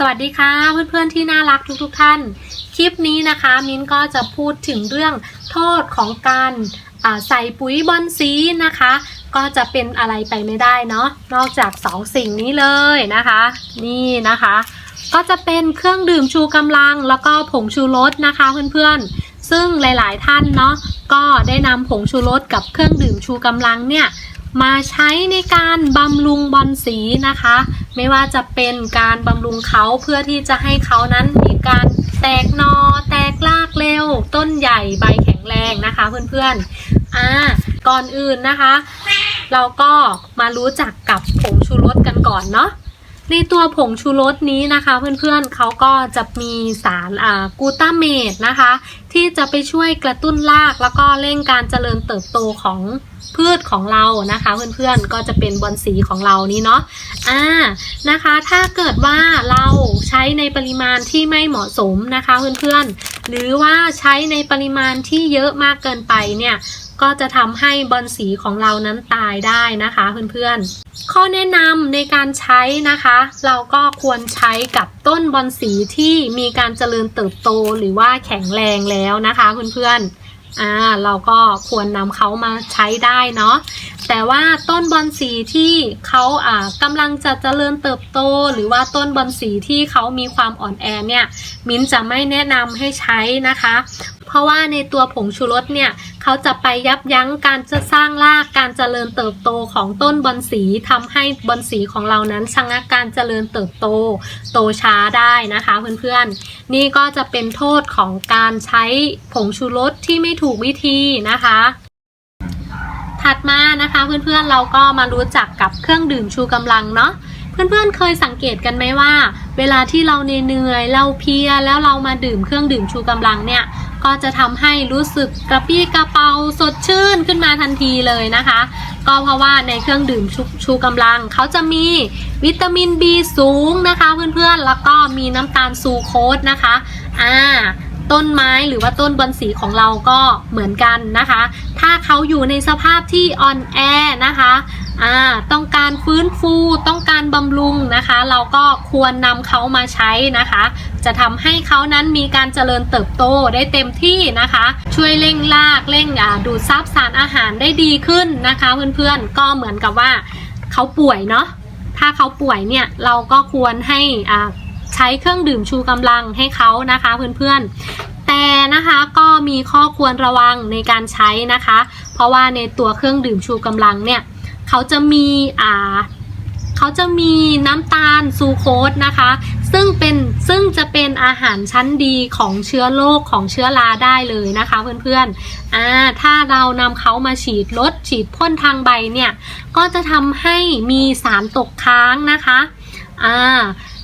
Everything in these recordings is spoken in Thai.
สวัสดีค่ะเพื่อนๆที่น่ารักทุกๆท่าน คลิปนี้นะคะมิ้นก็จะพูดถึงเรื่องโทษของการใส่ปุ๋ยบอนสีนะคะ ก็จะเป็นอะไรไปไม่ได้เนาะนอกจากสองสิ่งนี้เลยนะคะ นี่นะคะ ก็จะเป็นเครื่องดื่มชูกำลังแล้วก็ผงชูรสนะคะเพื่อนๆ ซึ่งหลายๆท่านเนาะก็ได้นำผงชูรสกับเครื่องดื่มชูกำลังเนี่ย มาใช้ในการบำรุงบอนสีนะคะ ไม่ว่าจะเป็นการบำรุงเขาเพื่อที่จะให้เขานั้นมีการแตกนอ แตกรากเร็ว ต้นใหญ่ใบแข็งแรงนะคะเพื่อนๆอ่าก่อนอื่นนะคะ เราก็มารู้จักกับผงชูรสกันก่อนเนาะในตัวผงชูรสนี้นะคะ เพื่อนๆเขาก็จะมีสารอ่ากูตาเมตนะคะ ที่จะไปช่วยกระตุ้นรากแล้วก็เร่งการเจริญเติบโตของ พืชของเรานะคะเพื่อนๆก็จะเป็นบอนสีของเรานี้เนาะอ่านะคะ ถ้าเกิดว่าเราใช้ในปริมาณที่ไม่เหมาะสมนะคะเพื่อนๆหรือว่าใช้ในปริมาณที่เยอะมากเกินไปเนี่ยก็จะทำให้บอนสีของเรานั้นตายได้นะคะเพื่อนๆ ข้อแนะนำในการใช้นะคะ เราก็ควรใช้กับต้นบอนสีที่มีการเจริญเติบโตหรือว่าแข็งแรงแล้วนะคะเพื่อนๆ อ่าเราก็ควรนำเขามาใช้ได้เนาะแต่ว่าต้นบอนสีที่เขาอ่ากำลังจะเจริญเติบโต หรือว่าต้นบอนสีที่เขามีความอ่อนแอเนี่ย มิ้นจะไม่แนะนำให้ใช้นะคะ เพราะว่าในตัวผงชูรสเนี่ย เขาจะไปยับยั้งการจะสร้างรากการเจริญเติบโตของต้นบอนสีทำให้บอนสีของเรานั้นชะงักการเจริญเติบโตโตช้าได้นะคะเพื่อนๆ นี่ก็จะเป็นโทษของการใช้ผงชูรสที่ไม่ถูกวิธีนะคะถัดมานะคะเพื่อนๆเราก็มารู้จักกับเครื่องดื่มชูกำลังเนาะเพื่อนๆเคยสังเกตกันไหมว่า เวลาที่เราเหนื่อยเราเพียแล้วเรามาดื่มเครื่องดื่มชูกำลังเนี่ย ก็จะทำให้รู้สึกกระปี้กระเป๋าสดชื่นขึ้นมาทันทีเลยนะคะ ก็เพราะว่าในเครื่องดื่มชูชูกำลัง เขาจะมีวิตามิน B สูงนะคะเพื่อนๆ แล้วก็มีน้ำตาลซูโคสนะคะอ่าต้นไม้หรือว่าต้นบอนสีของเราก็เหมือนกันนะคะ ถ้าเขาอยู่ในสภาพที่อ่อนแอนะคะ อ่าต้องการฟื้นฟูต้องการบำรุงนะคะ เราก็ควรนำเขามาใช้นะคะ จะทำให้เขานั้นมีการเจริญเติบโตได้เต็มที่นะคะ ช่วยเร่งรากเร่งดูดซับสารอาหารได้ดีขึ้นนะคะ เพื่อนๆก็เหมือนกับว่าเขาป่วยเนาะถ้าเขาป่วยเนี่ยเราก็ควรให้อ่าใช้เครื่องดื่มชูกำลังให้เขานะคะเพื่อนๆ แต่นะคะก็มีข้อควรระวังในการใช้นะคะ เพราะว่าในตัวเครื่องดื่มชูกำลังเนี่ย เขาจะมีอ่าเขาจะมีน้ำตาลซูโคสนะคะ ซึ่งเป็นซึ่งจะเป็นอาหารชั้นดีของเชื้อโรคของเชื้อราได้เลยนะคะเพื่อนๆอ่าถ้าเรานำเขามาฉีดลดฉีดพ่นทางใบเนี่ย ก็จะทำให้มีสารตกค้างนะคะอ่า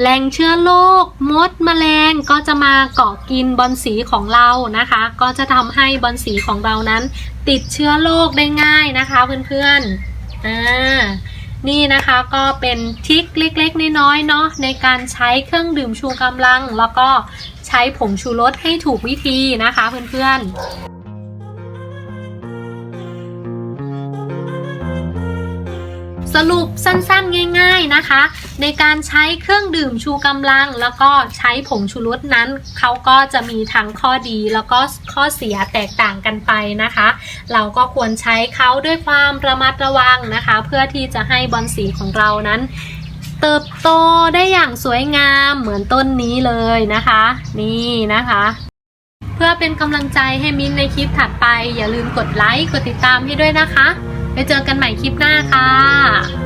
แหล่งเชื้อโรคมดแมลงก็จะมาเกาะกินบอนสีของเรานะคะ ก็จะทำให้บอนสีของเรานั้น ติดเชื้อโรคได้ง่ายนะคะเพื่อนๆ อ่านี่นะคะก็เป็นทิกเล็กๆน้อยๆเนาะในการใช้เครื่องดื่มชูกำลัง แล้วก็ใช้ผงชูรสให้ถูกวิธีนะคะเพื่อนๆสรุปสั้นๆ ง่าย ๆนะคะ ในการใช้เครื่องดื่มชูกำลัง แล้วก็ใช้ผงชูรสนั้น เขาก็จะมีทั้งข้อดีแล้วก็ข้อเสียแตกต่างกันไปนะคะ เราก็ควรใช้เขาด้วยความระมัดระวังนะคะ เพื่อที่จะให้บอนสีของเรานั้น เติบโตได้อย่างสวยงามเหมือนต้นนี้เลยนะคะ นี่นะคะเพื่อเป็นกำลังใจให้มิ้นในคลิปถัดไป อย่าลืมกดไลค์ กดติดตามให้ด้วยนะคะ ไปเจอกันใหม่คลิปหน้าค่ะ